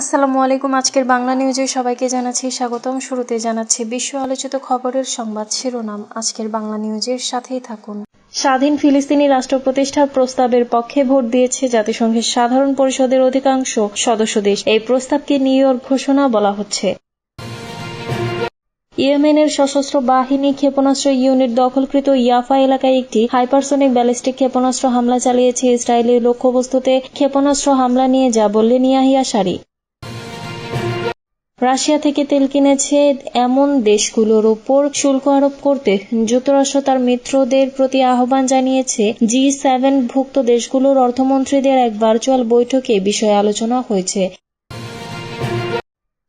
আসসালামু আলাইকুম, আজকের বাংলা নিউজে সবাইকে জানাচ্ছি স্বাগতম। শুরুতে জানাচ্ছি বিশ্ব আলোচিত খবরের সংবাদ শিরোনাম। আজকের বাংলা নিউজের সাথেই থাকুন। স্বাধীন ফিলিস্তিনি রাষ্ট্র প্রতিষ্ঠার প্রস্তাবের পক্ষে ভোট দিয়েছে জাতিসংঘের সাধারণ পরিষদের অধিকাংশ সদস্য দেশ। এই প্রস্তাবকে নিউ ইয়র্ক ঘোষণা বলা হচ্ছে। ইয়েমেনের সশস্ত্র বাহিনী ক্ষেপণাস্ত্র ইউনিট দখলকৃত ইয়াফা এলাকায় একটি হাইপারসোনিক ব্যালিস্টিক ক্ষেপণাস্ত্র হামলা চালিয়েছে। ইসরায়েলের লক্ষ্যবস্তুতে ক্ষেপণাস্ত্র হামলা নিয়ে যা বললেন ইয়াহিয়া সারি। রাশিয়া থেকে তেল কিনেছে এমন দেশগুলোর ওপর শুল্ক আরোপ করতে যুক্তরাষ্ট্র তার মিত্রদের প্রতি আহ্বান জানিয়েছে। জি সেভেন ভুক্ত দেশগুলোর অর্থমন্ত্রীদের এক ভার্চুয়াল বৈঠকে বিষয়ে আলোচনা হয়েছে।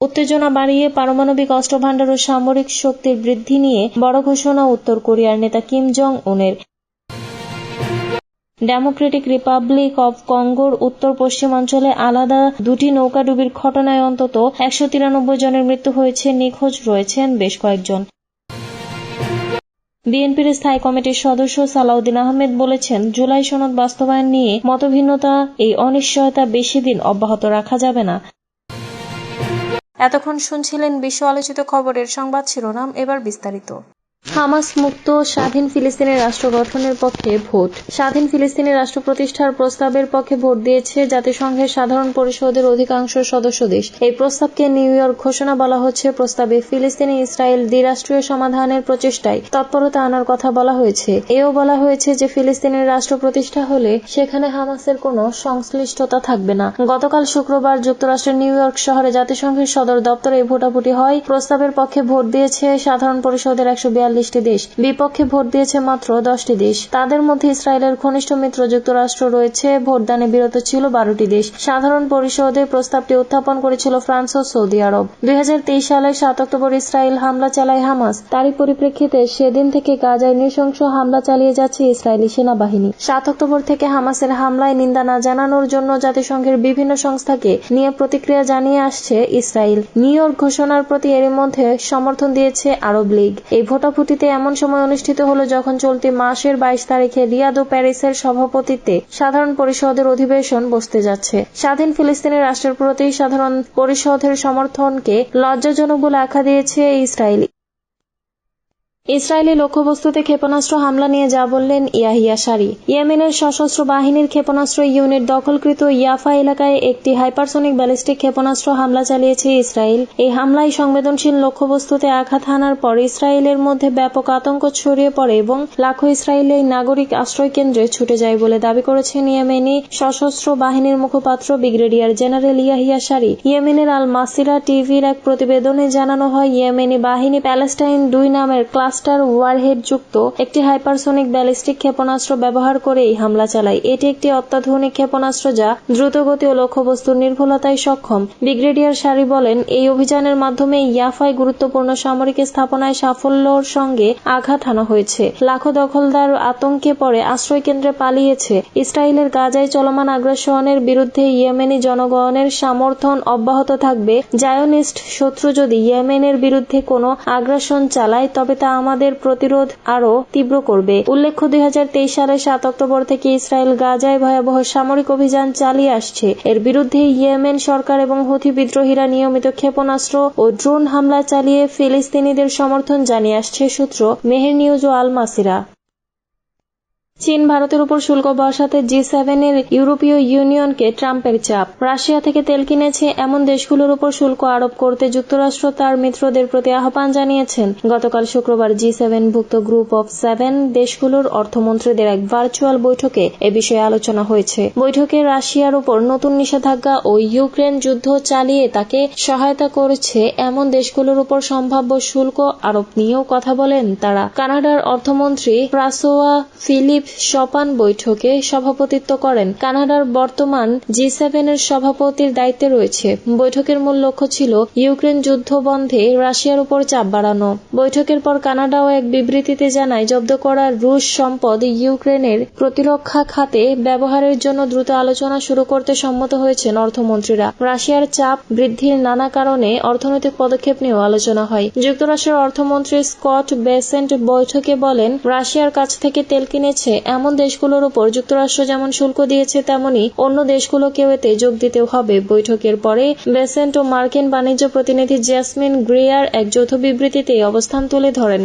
উত্তেজনা বাড়িয়ে পারমাণবিক অস্ত্রভান্ডার ও সামরিক শক্তির বৃদ্ধি নিয়ে বড় ঘোষণা উত্তর কোরিয়ার নেতা কিম জং উনের। ডেমোক্রেটিক রিপাবলিক অব কঙ্গোর উত্তর পশ্চিমাঞ্চলে আলাদা দুটি নৌকাডুবির ঘটনায় অন্তত একশো তিরানব্বই জনের মৃত্যু হয়েছে, নিখোঁজ রয়েছেন বেশ কয়েকজন। বিএনপির স্থায়ী কমিটির সদস্য সালাউদ্দিন আহমেদ বলেছেন, জুলাই সনদ বাস্তবায়ন নিয়ে মতভিন্নতা, এই অনিশ্চয়তা বেশি দিন অব্যাহত রাখা যাবে না। এতক্ষণ শুনছিলেন বিশ্ব আলোচিত খবরের সংবাদ শিরোনাম, এবার বিস্তারিত। হামাস মুক্ত স্বাধীন ফিলিস্তিনের রাষ্ট্র গঠনের পক্ষে ভোট। স্বাধীন ফিলিস্তিনের রাষ্ট্র প্রতিষ্ঠার প্রস্তাবের পক্ষে ভোট দিয়েছে জাতিসংঘের সাধারণ পরিষদের অধিকাংশ সদস্য দেশ। এই প্রস্তাবকে নিউ ইয়র্ক ঘোষণা বলা হচ্ছে প্রস্তাবে ফিলিস্তিনি ইসরায়েল দ্বিরাষ্ট্রীয় সমাধানের প্রচেষ্টায় তৎপরতা আনার কথা বলা হয়েছে। এও বলা হয়েছে যে ফিলিস্তিনের রাষ্ট্র প্রতিষ্ঠা হলে সেখানে হামাসের কোনো সংশ্লিষ্টতা থাকবে না। গতকাল শুক্রবার যুক্তরাষ্ট্রের নিউ ইয়র্ক শহরে জাতিসংঘের সদর দপ্তরে ভোটাভুটি হয়। প্রস্তাবের পক্ষে ভোট দিয়েছে সাধারণ পরিষদের একশো বিয়াল্লিশ বিয়াল্লিশটি দেশ। বিপক্ষে ভোট দিয়েছে মাত্র দশটি দেশ। তাদের মধ্যে ইসরায়েলের ঘনিষ্ঠ মিত্র যুক্তরাষ্ট্র রয়েছে। ভোটদানে বিরত ছিল বারোটি দেশ। সাধারণ পরিষদে প্রস্তাবটি উত্থাপন করেছিল ফ্রান্স ও সৌদি আরব। দুই সালের সাত অক্টোবর ইসরায়েল হামলা চালায় হামাস। তারই পরিপ্রেক্ষিতে সেদিন থেকে গাজায় নৃশংস হামলা চালিয়ে যাচ্ছে ইসরায়েলি সেনাবাহিনী। সাত অক্টোবর থেকে হামাসের হামলায় নিন্দা না জানানোর জন্য জাতিসংঘের বিভিন্ন সংস্থাকে নিয়ে প্রতিক্রিয়া জানিয়ে আসছে ইসরায়েল। নিউ ইয়র্ক ঘোষণার প্রতি এর মধ্যে সমর্থন দিয়েছে আরব লীগ। এই ভোটাভুটিতে এমন সময় অনুষ্ঠিত হলো যখন চলতি মাসের বাইশ তারিখে রিয়াদ ও প্যারিসের সভাপতিত্বে সাধারণ পরিষদের অধিবেশন বসতে যাচ্ছে। স্বাধীন ফিলিস্তিনের রাষ্ট্রের প্রতি সাধারণ পরিষদের সমর্থনকে লজ্জাজনক বলে আখ্যা দিয়েছে ইসরায়েল। ইসরায়েলি লক্ষ্যবস্তুতে ক্ষেপণাস্ত্র হামলা নিয়ে যা বললেন ইয়াহিয়া সারি। ইয়েমেনের সশস্ত্র বাহিনীর ক্ষেপণাস্ত্র ইউনিট দখলকৃত ইয়াফা এলাকায় একটি হাইপারসনিক ব্যালিস্টিক ক্ষেপণাস্ত্র হামলা চালিয়েছে ইসরায়েল। এই হামলায় সংবেদনশীল লক্ষ্যবস্তুতে আঘাত হানার পর ইসরায়েলের মধ্যে ব্যাপক আতঙ্ক ছড়িয়ে পড়ে এবং লাখো ইসরায়েলি নাগরিক আশ্রয় কেন্দ্রে ছুটে যায় বলে দাবি করেছেন ইয়েমেনি সশস্ত্র বাহিনীর মুখপাত্র ব্রিগেডিয়ার জেনারেল ইয়াহিয়া সারি। ইয়েমেনের আল মাসিরা টিভির এক প্রতিবেদনে জানানো হয়, ইয়েমেনি বাহিনী প্যালেস্টাইন দুই নামের ক্লাস ক্লাস্টার ওয়ারহেড যুক্ত একটি হাইপারসোনিক ব্যালিস্টিক ক্ষেপণাস্ত্র ব্যবহার করে এই হামলা চালায়। এটি একটি অত্যাধুনিক ক্ষেপণাস্ত্র যা দ্রুতগতি ও লক্ষ্যবস্তুর নির্ভুলতায় সক্ষম। ব্রিগেডিয়ার সারি বলেন, এই অভিযানের মাধ্যমে ইয়াফায় গুরুত্বপূর্ণ সামরিক স্থাপনায় সাফল্যর সঙ্গে আঘাত হানা হয়েছে। লাখো দখলদার আতঙ্কে পড়ে আশ্রয় কেন্দ্রে পালিয়েছে ইসরায়েলের গাজায় চলমান আগ্রাসনের বিরুদ্ধে ইয়েমেনি জনগণের সমর্থন অব্যাহত থাকবে। জায়োনিস্ট শত্রু যদি ইয়েমেনের বিরুদ্ধে কোনো আগ্রাসন চালায়, তবে তা আমাদের প্রতিরোধ আরও তীব্র করবে। উল্লেখ্য, দুই সালের সাত অক্টোবর থেকে ইসরায়েল গাজায় ভয়াবহ সামরিক অভিযান চালিয়ে আসছে। এর বিরুদ্ধে ইয়েমেন সরকার এবং হুথি বিদ্রোহীরা নিয়মিত ক্ষেপণাস্ত্র ও ড্রোন হামলা চালিয়ে ফিলিস্তিনিদের সমর্থন জানিয়ে আসছে সূত্র মেহের নিউজ ও আল মাসিরা। চীন ভারতের উপর শুল্ক বসাতে জি সেভেনের ইউরোপীয় ইউনিয়নকে ট্রাম্পের চাপ। রাশিয়া থেকে তেল কিনেছে এমন দেশগুলোর উপর শুল্ক আরোপ করতে যুক্তরাষ্ট্র তার মিত্রদের প্রতি আহ্বান জানিয়েছেন। গতকাল শুক্রবার জি সেভেন ভুক্ত গ্রুপ অফ সেভেন দেশগুলোর অর্থমন্ত্রীদের এক ভার্চুয়াল বৈঠকে এ বিষয়ে আলোচনা হয়েছে। বৈঠকে রাশিয়ার উপর নতুন নিষেধাজ্ঞা ও ইউক্রেন যুদ্ধ চালিয়ে তাকে সহায়তা করেছে এমন দেশগুলোর উপর সম্ভাব্য শুল্ক আরোপ নিয়েও কথা বলেন তারা। কানাডার অর্থমন্ত্রী প্রাসোয়া ফিলিপ সপান বৈঠকে সভাপতিত্ব করেন। কানাডার বর্তমান জি সেভেনের সভাপতির দায়িত্বে রয়েছে। বৈঠকের মূল লক্ষ্য ছিল ইউক্রেন যুদ্ধ বন্ধে রাশিয়ার উপর চাপ বাড়ানো। বৈঠকের পর কানাডাও এক বিবৃতিতে জানায়, জব্দ করা রুশ সম্পদ ইউক্রেনের প্রতিরক্ষা খাতে ব্যবহারের জন্য দ্রুত আলোচনা শুরু করতে সম্মত হয়েছেন অর্থমন্ত্রীরা। রাশিয়ার চাপ বৃদ্ধির নানা কারণে অর্থনৈতিক পদক্ষেপ নিয়েও আলোচনা হয়। যুক্তরাষ্ট্রের অর্থমন্ত্রী স্কট বেসেন্ট বৈঠকে বলেন, রাশিয়ার কাছ থেকে তেল কিনেছে এমন দেশগুলোর ওপর যুক্তরাষ্ট্র যেমন শুল্ক দিয়েছে, তেমনি অন্য দেশগুলোকেও এতে যোগ দিতে হবে। বৈঠকের পরে বেসেন্ট ও মার্কিন বাণিজ্য প্রতিনিধি জ্যাসমিন গ্রেয়ার এক যৌথ বিবৃতিতে অবস্থান তুলে ধরেন।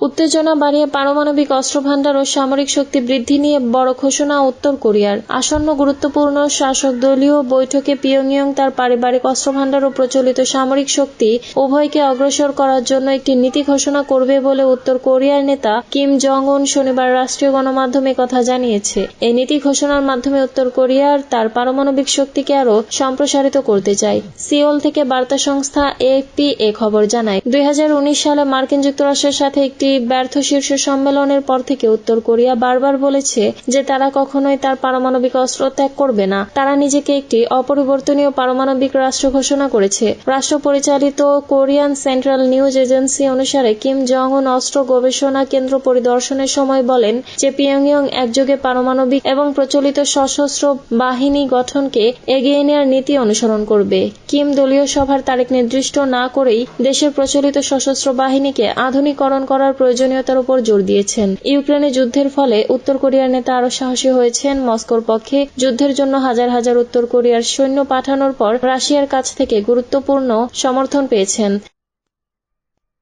উত্তেজনা বাড়িয়ে পারমাণবিক অস্ত্রভান্ডার ও সামরিক শক্তি বৃদ্ধি নিয়ে বড় ঘোষণা উত্তর কোরিয়ার। আসন্ন গুরুত্বপূর্ণ শাসক দলীয় বৈঠকে পিয়ংইয়ং তার পারিবারিক অস্ত্রভান্ডার ও প্রচলিত সামরিক শক্তি উভয়কে অগ্রসর করার জন্য একটি নীতি ঘোষণা করবে বলে উত্তর কোরিয়ার নেতা কিম জং উন শনিবার রাষ্ট্রীয় গণমাধ্যমে কথা জানিয়েছে। এই নীতি ঘোষণার মাধ্যমে উত্তর কোরিয়ার তার পারমাণবিক শক্তিকে আরও সম্প্রসারিত করতে চায়। সিওল থেকে বার্তা সংস্থা এএফপি এ খবর জানায়, দুই হাজার উনিশ সালে মার্কিন যুক্তরাষ্ট্রের সাথে একটি ব্যর্থ শীর্ষ সম্মেলনের পর থেকে উত্তর কোরিয়া বারবার বলেছে যে তারা কখনোই তার পারমাণবিক অস্ত্র ত্যাগ করবে না। তারা নিজেকে একটি অপরিবর্তনীয় পারমাণবিক রাষ্ট্র ঘোষণা করেছে। রাষ্ট্র পরিচালিত কোরিয়ান সেন্ট্রাল নিউজ এজেন্সি অনুসারে কিম জং উন অস্ত্র গবেষণা কেন্দ্র পরিদর্শনের সময় বলেন যে পিয়ংইয়ং একযোগে পারমাণবিক এবং প্রচলিত সশস্ত্র বাহিনী গঠনকে এগিয়ে নেওয়ার নীতি অনুসরণ করবে। কিম দলীয় সভার তারিখ নির্দিষ্ট না করেই দেশের প্রচলিত সশস্ত্র বাহিনীকে আধুনিকরণ করার প্রয়োজনীয়তার উপর জোর দিয়েছেন। ইউক্রেনে যুদ্ধের ফলে উত্তর কোরিয়ার নেতা আরও সাহসী হয়েছেন। মস্কোর পক্ষে যুদ্ধের জন্য হাজার হাজার উত্তর কোরিয়ার সৈন্য পাঠানোর পর রাশিয়ার কাছ থেকে গুরুত্বপূর্ণ সমর্থন পেয়েছেন।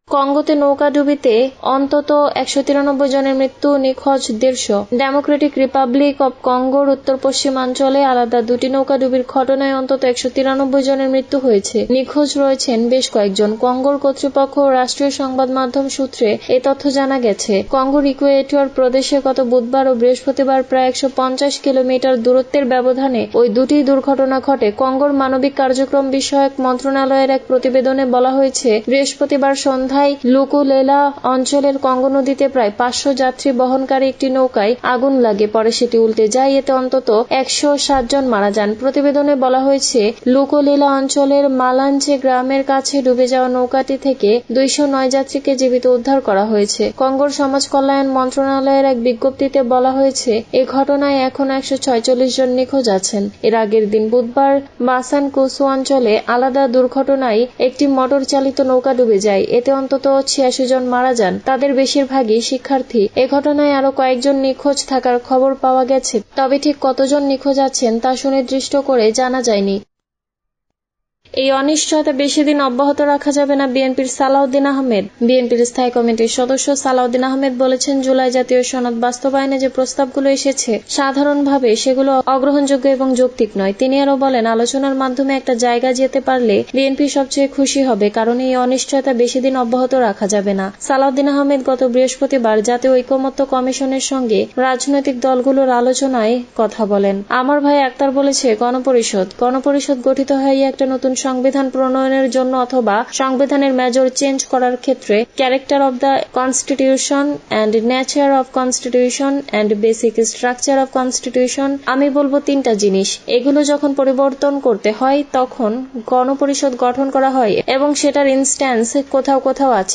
কঙ্গোতে নৌকাডুবিতে অন্তত একশো তিরানব্বই জনের মৃত্যু, নিখোঁজ দেড়শো। ডেমোক্রেটিক রিপাবলিক অব কঙ্গোর উত্তর পশ্চিমাঞ্চলে আলাদা দুটি নৌকাডুবির ঘটনায় অন্তত একশো তিরানব্বই জনের মৃত্যু হয়েছে। নিখোঁজ রয়েছেন বেশ কয়েকজন। কঙ্গোর কর্তৃপক্ষ ও রাষ্ট্রীয় সংবাদ মাধ্যম সূত্রে এ তথ্য জানা গেছে। কঙ্গোর ইকুয়েটর প্রদেশে গত বুধবার ও বৃহস্পতিবার প্রায় একশো পঞ্চাশ কিলোমিটার দূরত্বের ব্যবধানে ওই দুটি দুর্ঘটনা ঘটে। কঙ্গোর মানবিক কার্যক্রম বিষয়ক মন্ত্রণালয়ের এক প্রতিবেদনে বলা হয়েছে, বৃহস্পতিবার সন্ধ্যায় লুকুলেলা অঞ্চলের কঙ্গো নদীতে প্রায় পাঁচশো যাত্রী বহনকারী একটি নৌকায় আগুন লাগে। পরে সেটি উল্টে যায়। এতে অন্তত একশো জন মারা যান। প্রতিবেদনে বলা হয়েছে, লুকোলেলা অঞ্চলের মালাঞ্চে গ্রামের কাছে ডুবে যাওয়া নৌকাটি থেকে দুইশো নয় যাত্রীকে জীবিত উদ্ধার করা হয়েছে। কঙ্গোর সমাজ কল্যাণ মন্ত্রণালয়ের এক বিজ্ঞপ্তিতে বলা হয়েছে, এ ঘটনায় এখন একশো ছয়চল্লিশ জন নিখোঁজ আছেন। এর আগের দিন বুধবার বাসান কুসু অঞ্চলে আলাদা দুর্ঘটনায় একটি মোটর চালিত নৌকা ডুবে যায়। এতে অন্তত ছিয়াশি জন মারা যান। তাদের বেশিরভাগই শিক্ষার্থী। এ ঘটনায় আরও কয়েকজন নিখোঁজ থাকার খবর পাওয়া গেছে। তবে ঠিক কতজন নিখোঁজ আছেন তা সুনির্দিষ্ট করে জানা যায়নি। এই অনিশ্চয়তা বেশি দিন অব্যাহত রাখা যাবে না বিএনপির সালাউদ্দিন আহমেদ। বিএনপির স্থায়ী কমিটির সদস্য সালাউদ্দিন আহমেদ বলেছেন, জুলাই জাতীয় সনদ বাস্তবায়নে যে প্রস্তাবগুলো এসেছে, সাধারণভাবে সেগুলো অগ্রহণযোগ্য এবং যৌক্তিক নয়। তিনি আরও বলেন, আলোচনার মাধ্যমে একটা জায়গা যেতে পারলে বিএনপি সবচেয়ে খুশি হবে, কারণ এই অনিশ্চয়তা বেশি দিন অব্যাহত রাখা যাবে না। সালাউদ্দিন আহমেদ গত বৃহস্পতিবার জাতীয় ঐকমত্য কমিশনের সঙ্গে রাজনৈতিক দলগুলোর আলোচনায় কথা বলেন। আমার ভাই আক্তার বলেছে, গণপরিষদ গণপরিষদ গঠিত হয় একটা নতুন সংবিধান প্রণয়নের জন্য অথবা সংবিধানের মেজর চেঞ্জ করার ক্ষেত্রে character of the constitution and nature of constitution and basic structure of constitution আমি বলব তিনটা জিনিস। এগুলো যখন পরিবর্তন করতে হয়, তখন গণপরিষদ গঠন করা হয় এবং সেটার ইনস্ট্যান্স কোথাও কোথাও আছে।